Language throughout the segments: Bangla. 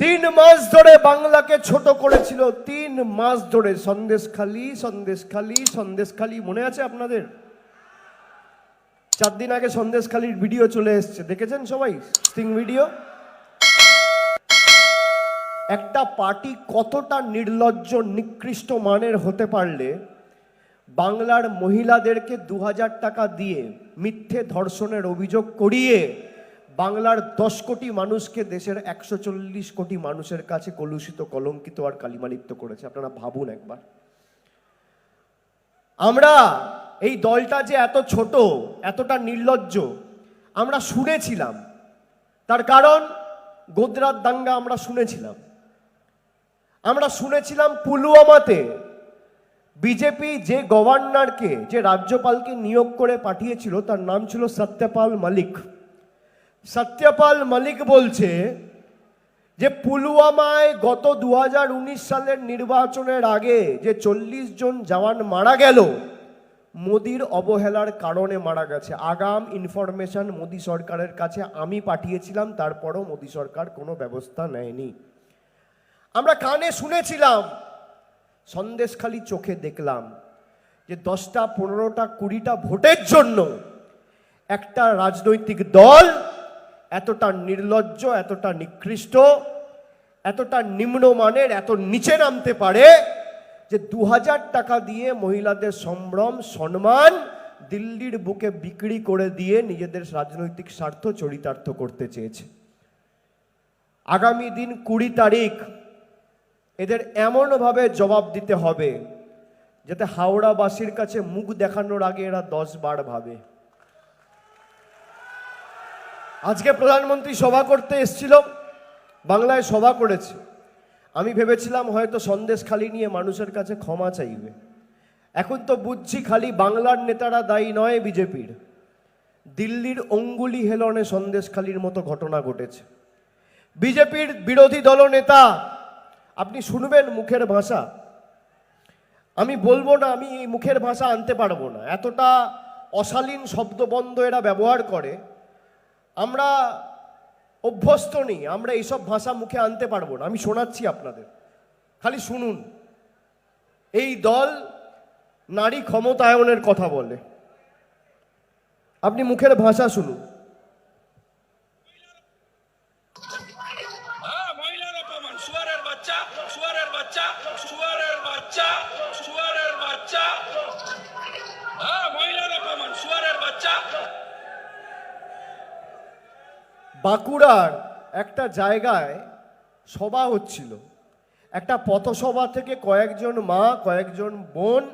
তিন মাস ধরে বাংলাকে ছোট করেছিল। তিন মাস ধরে সন্দেশখালি সন্দেশখালি সন্দেশখালি মনে আছে আপনাদের? চার দিন আগে সন্দেশখালির ভিডিও চলে এসছে। দেখেছেন সবাই? স্টিং ভিডিও একটা পার্টি কতটা নির্লজ্জ, নিকৃষ্ট মানের হতে পারলে বাংলার মহিলাদেরকে দু হাজার টাকা দিয়ে মিথ্যে ধর্ষণের অভিযোগ করিয়ে বাংলার দশ কোটি মানুষকে দেশের একশো চল্লিশ কোটি মানুষের কাছে কলুষিত, কলঙ্কিত আর কালিমালিপ্ত করেছে। আপনারা ভাবুন একবার। আমরা এই দলটা যে এত ছোট, এতটা নির্লজ্জ, আমরা শুনেছিলাম। তার কারণ গোদরার দাঙ্গা আমরা শুনেছিলাম। আমরা শুনেছিলাম পুলওয়ামাতে বিজেপি যে গভর্নরকে, যে রাজ্যপালকে নিয়োগ করে পাঠিয়েছিল, তার নাম ছিল সত্যপাল মালিক। সত্যপাল মালিক বলছে যে পুলওয়ামায় গত দু হাজার উনিশ সালের নির্বাচনের আগে যে চল্লিশ জন জওয়ান মারা গেল, মোদির অবহেলার কারণে মারা গেছে। আগাম ইনফরমেশন মোদি সরকারের কাছে আমি পাঠিয়েছিলাম, তারপরও মোদি সরকার কোনো ব্যবস্থা নেয়নি। আমরা কানে শুনেছিলাম, সন্দেশখালি চোখে দেখলাম যে দশটা, পনেরোটা, কুড়িটা ভোটের জন্য একটা রাজনৈতিক দল এতটা নির্লজ্জ, এতটা নিকৃষ্ট, এতটা নিম্নমানের, এত নিচে নামতে পারে যে দু হাজার টাকা দিয়ে মহিলাদের সম্ভ্রম, সম্মান দিল্লির বুকে বিক্রি করে দিয়ে নিজেদের রাজনৈতিক স্বার্থ চরিতার্থ করতে চেয়েছে। আগামী দিন কুড়ি তারিখ এদের এমনভাবে জবাব দিতে হবে যাতে হাওড়াবাসীর কাছে মুখ দেখানোর আগে এরা দশ বার ভাবে। আজকে প্রধানমন্ত্রী সভা করতে এসেছিল, বাংলায় সভা করেছে। আমি ভেবেছিলাম হয়তো সন্দেশ খালি নিয়ে মানুষের কাছে ক্ষমা চাইবে। এখন তো বুঝছি খালি বাংলার নেতারা দায়ী নয় বিজেপির। দিল্লির অঙ্গুলি হেলনে সন্দেশখালির মতো ঘটনা ঘটেছে। বিজেপির বিরোধী দলনেতা আপনি শুনবেন মুখের ভাষা। আমি বলব না, আমি এই মুখের ভাষা আনতে পারব না। এতটা অশালীন শব্দবন্ধ এরা ব্যবহার করে। আমরা অভ্যস্ত নেই, আমরা এইসব ভাষা মুখে আনতে পারব না। আমি শোনাচ্ছি আপনাদের। খালি শুনুন। এই দল নারী ক্ষমতায়নের কথা বলে। আপনি মুখের ভাষা শুনুন। বাঁকুড়ার একটা জায়গায় সভা হচ্ছিল। একটা পথসভা থেকে কয়েকজন মা, কয়েকজন বোন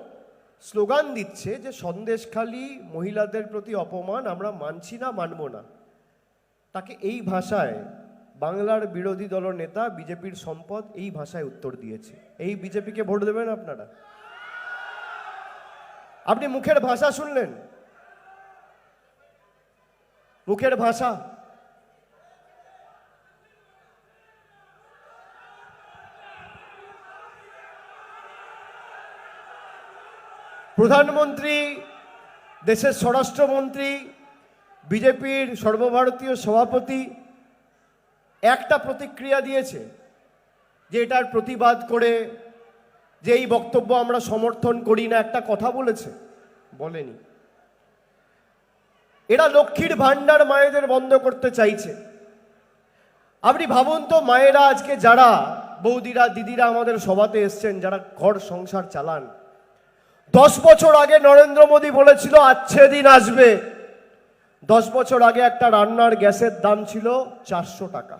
স্লোগান দিচ্ছে যে সন্দেশখালী মহিলাদের প্রতি অপমান আমরা মানছি না, মানব না। তাকে এই ভাষায় বাংলার বিরোধী দল নেতা বিজেপির সম্পদ এই ভাষায় উত্তর দিয়েছে। এই বিজেপিকে ভোট দেবেন আপনারা? আপনি মুখের ভাষা শুনলেন? মুখের ভাষা? প্রধানমন্ত্রী, দেশের স্বরাষ্ট্রমন্ত্রী, বিজেপির সর্বভারতীয় সভাপতি একটা প্রতিক্রিয়া দিয়েছে যে এটার প্রতিবাদ করে যে এই বক্তব্য আমরা সমর্থন করি না, একটা কথা বলেছে, বলেনি। এরা লক্ষ্মীর ভাণ্ডার মায়েদের বন্ধ করতে চাইছে। আপনি ভাবুন তো, মায়েরা আজকে যারা বৌদিরা, দিদিরা আমাদের সভাতে এসছেন, যারা ঘর সংসার চালান দশ বছর আগে নরেন্দ্র মোদী বলেছিল আচ্ছে দিন আসবে। দশ বছর আগে একটা রান্নার গ্যাসের দাম ছিল চারশো টাকা।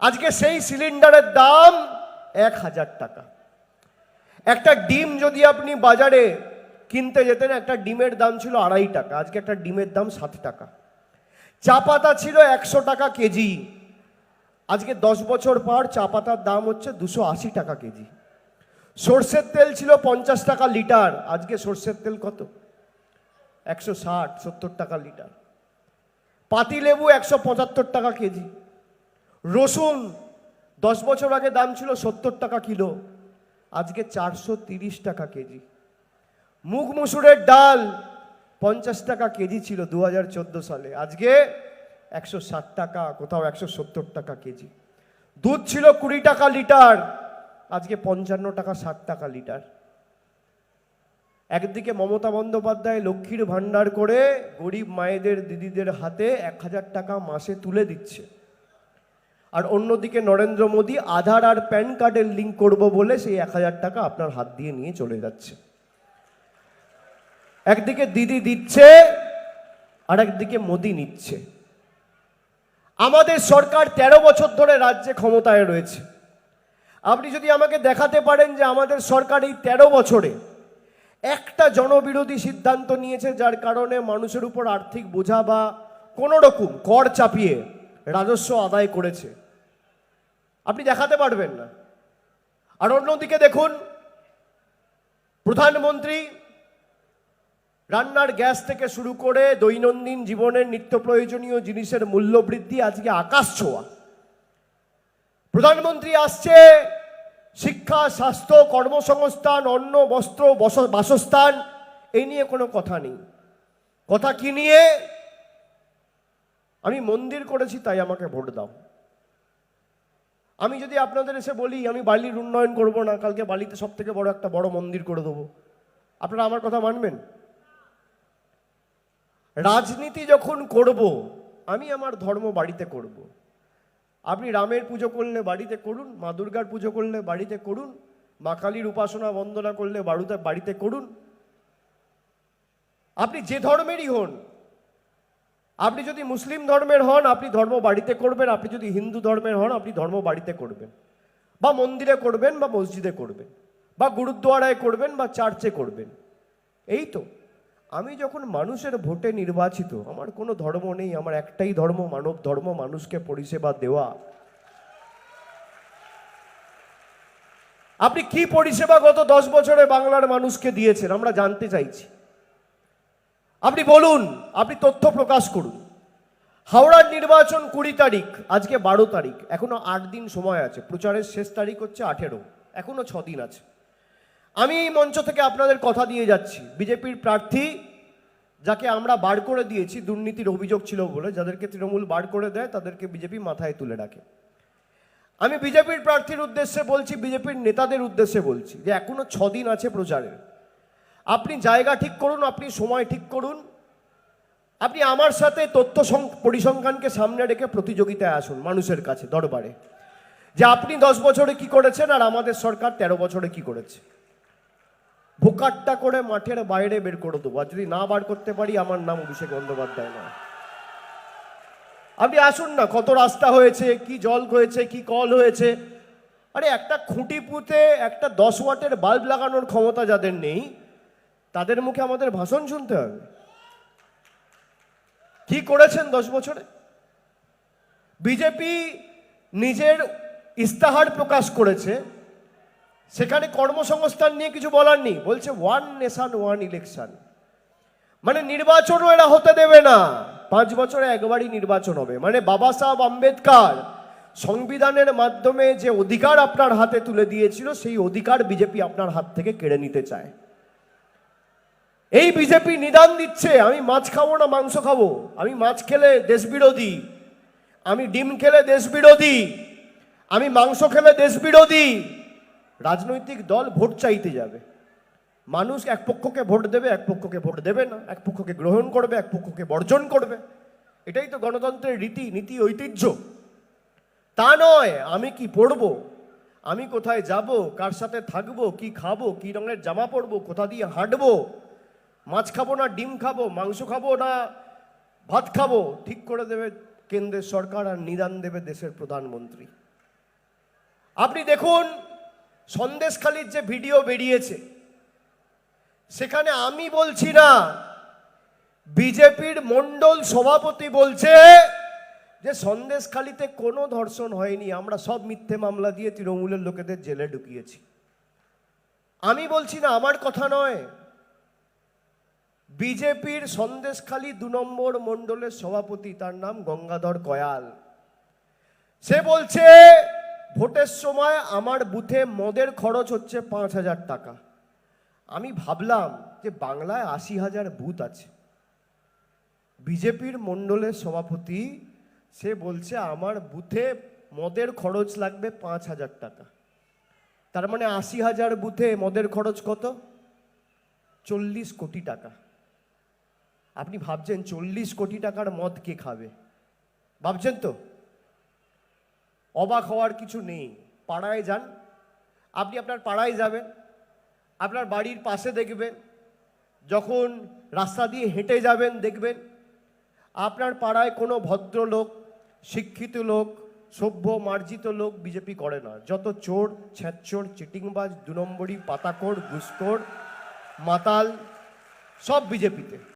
আজকে সেই সিলিন্ডারের দাম এক হাজার টাকা। একটা ডিম যদি আপনি বাজারে কিনতে যেতেন, একটা ডিমের দাম ছিল আড়াই টাকা, আজকে একটা ডিমের দাম সাত টাকা। চা পাতা ছিল একশো টাকা কেজি, আজকে দশ বছর পর চা পাতার দাম হচ্ছে দুশো আশি টাকা কেজি। সর্ষের তেল ছিল পঞ্চাশ টাকা লিটার। আজকে সর্ষের তেল কত? একশো ষাট, সত্তর টাকা লিটার। পাতি লেবু একশো পঁচাত্তর টাকা কেজি। রসুন দশ বছর আগে দাম ছিল সত্তর টাকা কিলো। আজকে চারশো তিরিশ টাকা কেজি। মুগ মুসুরের ডাল পঞ্চাশ টাকা কেজি ছিল দু হাজার চোদ্দ সালে। আজকে একশো ষাট টাকা, কোথাও একশো সত্তর টাকা কেজি। দুধ ছিল কুড়ি টাকা লিটার। আজকে পঞ্চান্ন টাকা ষাট টাকা লিটার। একদিকে মমতা বন্দ্যোপাধ্যায় লক্ষ্মীর ভাণ্ডার করে গরিব মায়েদের দিদিদের হাতে এক হাজার টাকা মাসে তুলে দিচ্ছে। আর অন্যদিকে নরেন্দ্র মোদী আধার আর প্যান কার্ডের লিঙ্ক করব বলে সেই এক হাজার টাকা আপনার হাত দিয়ে নিয়ে চলে যাচ্ছে। একদিকে দিদি দিচ্ছে, আর একদিকে মোদি নিচ্ছে। আমাদের সরকার ১৩ বছর ধরে রাজ্যে ক্ষমতায় রয়েছে। আপনি যদি আমাকে দেখাতে পারেন যে আমাদের সরকার এই ১৩ বছরে একটা জনবিরোধী সিদ্ধান্ত নিয়েছে যার কারণে মানুষের উপর আর্থিক বোঝা বা কোনো রকম কর চাপিয়ে রাজস্ব আদায় করেছে। আপনি দেখাতে পারবেন না। আর অন্যদিকে দেখুন, প্রধানমন্ত্রী রান্নার গ্যাস থেকে শুরু করে দৈনন্দিন জীবনের নিত্য প্রয়োজনীয় জিনিসের মূল্য বৃদ্ধি, আজকে আকাশ ছোঁয়া। প্রধানমন্ত্রী আসছে, শিক্ষা, স্বাস্থ্য, কর্মসংস্থান, অন্ন, বস্ত্র বাসস্থান, এই নিয়ে কোনো কথা নেই। কথা কি নিয়ে? আমি মন্দির করেছি, তাই আমাকে ভোট দাও। আমি যদি আপনাদের এসে বলি, আমি বালির উন্নয়ন করব না, কালকে বালিতে সব থেকে বড় একটা বড় মন্দির করে দেবো। আপনারা আমার কথা মানবেন? রাজনীতি যখন করব, আমি আমার ধর্ম বাড়িতে করব। আপনি রামের পুজো করলে বাড়িতে করুন, মা দুর্গার পুজো করলে বাড়িতে করুন, মা কালীর উপাসনা বন্দনা করলে বাড়িতে বাড়িতে করুন। আপনি যে ধর্মেরই হন, আপনি যদি মুসলিম ধর্মের হন, আপনি ধর্ম বাড়িতে করবেন, আপনি যদি হিন্দু ধর্মের হন, আপনি ধর্ম বাড়িতে করবেন। বা মন্দিরে করবেন, বা মসজিদে করবেন, বা গুরুদ্বারায় করবেন, বা চার্চে করবেন। এই তো। আমি যখন মানুষের ভোটে নির্বাচিত, আমার কোনো ধর্ম নেই, আমার একটাই ধর্ম, মানব ধর্ম, মানুষকে পরিষেবা দেওয়া। আপনি কি পরিষেবা গত দশ বছরে বাংলার মানুষকে দিয়েছেন? আমরা জানতে চাইছি। আপনি বলুন, আপনি তথ্য প্রকাশ করুন। হাওড়ার নির্বাচন কুড়ি তারিখ, আজকে বারো তারিখ, এখনও আট দিন সময় আছে। প্রচারের শেষ তারিখ হচ্ছে আঠেরো, এখনও ছ দিন আছে। আমি এই মঞ্চ থেকে আপনাদের কথা দিয়ে যাচ্ছি। বিজেপির প্রার্থী যাকে আমরা বার করে দিয়েছি, দুর্নীতির অভিযোগ ছিল বলে, যাদেরকে তৃণমূল বার করে দেয়, তাদেরকে বিজেপি মাথায় তুলে রাখে। আমি বিজেপির প্রার্থীর উদ্দেশ্যে বলছি, বিজেপির নেতাদের উদ্দেশ্যে বলছি যে এখনও ছ দিন আছে প্রচারের। আপনি জায়গা ঠিক করুন, আপনি সময় ঠিক করুন। আপনি আমার সাথে তথ্য পরিসংখ্যানকে সামনে রেখে প্রতিযোগিতায় আসুন মানুষের কাছে, দরবারে। যে আপনি দশ বছরে কি করেছেন আর আমাদের সরকার তেরো বছরে কি করেছে? ভোকাট্টা করে মাঠের বাইরে বের করে দেবো। আর যদি না বার করতে পারি, আমার নাম অভিষেক বন্দ্যোপাধ্যায় না আপনি আসুন না, কত রাস্তা হয়েছে, কি জল হয়েছে, কি কল হয়েছে। আরে একটা খুঁটি পুঁতে একটা দশ ওয়াটের বাল্ব লাগানোর ক্ষমতা যাদের নেই, তাদের মুখে আমাদের ভাষণ শুনতে হবে। কি করেছেন দশ বছরে? বিজেপি নিজের ইস্তাহার প্রকাশ করেছে সেখানে কর্মসংস্থান নিয়ে কিছু বলার নেই। বলছে ওয়ান নেশন ওয়ান ইলেকশন মানে নির্বাচনও এরা হতে দেবে না। পাঁচ বছরে একবারই নির্বাচন হবে। মানে বাবা সাহেব আম্বেদকার সংবিধানের মাধ্যমে যে অধিকার আপনার হাতে তুলে দিয়েছিল, সেই অধিকার বিজেপি আপনার হাত থেকে কেড়ে নিতে চায়। এই বিজেপি নিদান দিচ্ছে, আমি মাছ খাব না মাংস খাব? আমি মাছ খেলে দেশ বিরোধী আমি ডিম খেলে দেশ বিরোধী আমি মাংস খেলে দেশ বিরোধী রাজনৈতিক দল ভোট চাইতে যাবে। মানুষ এক পক্ষকে ভোট দেবে, এক পক্ষকে ভোট দেবে না। এক পক্ষকে গ্রহণ করবে, এক পক্ষকে বর্জন করবে। এটাই তো গণতন্ত্রের রীতি, নীতি, ঐতিহ্য। তা নয়, আমি কি পড়ব? আমি কোথায় যাব? কার সাথে থাকব? কি খাব? কি রঙের জামা পরবো? কোথা দিয়ে হাঁটবো? মাছ খাব না ডিম খাব? মাংস খাব না ভাত খাব? ঠিক করে দেবে কেন্দ্রের সরকার আর নিদান দেবে দেশের প্রধানমন্ত্রী। আপনি দেখুন সন্দেশখালির যে ভিডিও বেরিয়েছে, সেখানে আমি বলছি না, বিজেপির মণ্ডল সভাপতি বলছে যে সন্দেশখালিতে কোনো ধর্ষণ হয়নি, আমরা সব মিথ্যে মামলা দিয়ে তৃণমূলের লোকেদের জেলে ঢুকিয়েছি। আমি বলছি না, আমার কথা নয়। বিজেপির সন্দেশখালী দু নম্বর মণ্ডলের সভাপতি, তার নাম গঙ্গাধর কয়াল। সে বলছে ভোটের সময় আমার বুথে মদের খরচ হচ্ছে পাঁচ হাজার টাকা। আমি ভাবলাম যে বাংলায় আশি হাজার বুথ আছে। বিজেপির মণ্ডলের সভাপতি, সে বলছে, আমার বুথে মদের খরচ লাগবে পাঁচ হাজার টাকা। তার মানে আশি হাজার বুথে মদের খরচ কত? চল্লিশ কোটি টাকা। আপনি ভাবছেন চল্লিশ কোটি টাকার মদ কে খাবে? ভাবছেন তো? অবাক হওয়ার কিছু নেই। পাড়ায় যান। আপনি আপনার পাড়ায় যাবেন। আপনার বাড়ির পাশে দেখবেন। যখন রাস্তা দিয়ে হেঁটে যাবেন দেখবেন। আপনার পাড়ায় কোনো ভদ্রলোক, শিক্ষিত লোক, সভ্য মার্জিত লোক বিজেপি করে না। যত চোর, ছ্যাঁচোর, চিটিংবাজ দু নম্বরই পাতাকোর, ঘুষখোর, মাতাল, সব বিজেপিতে।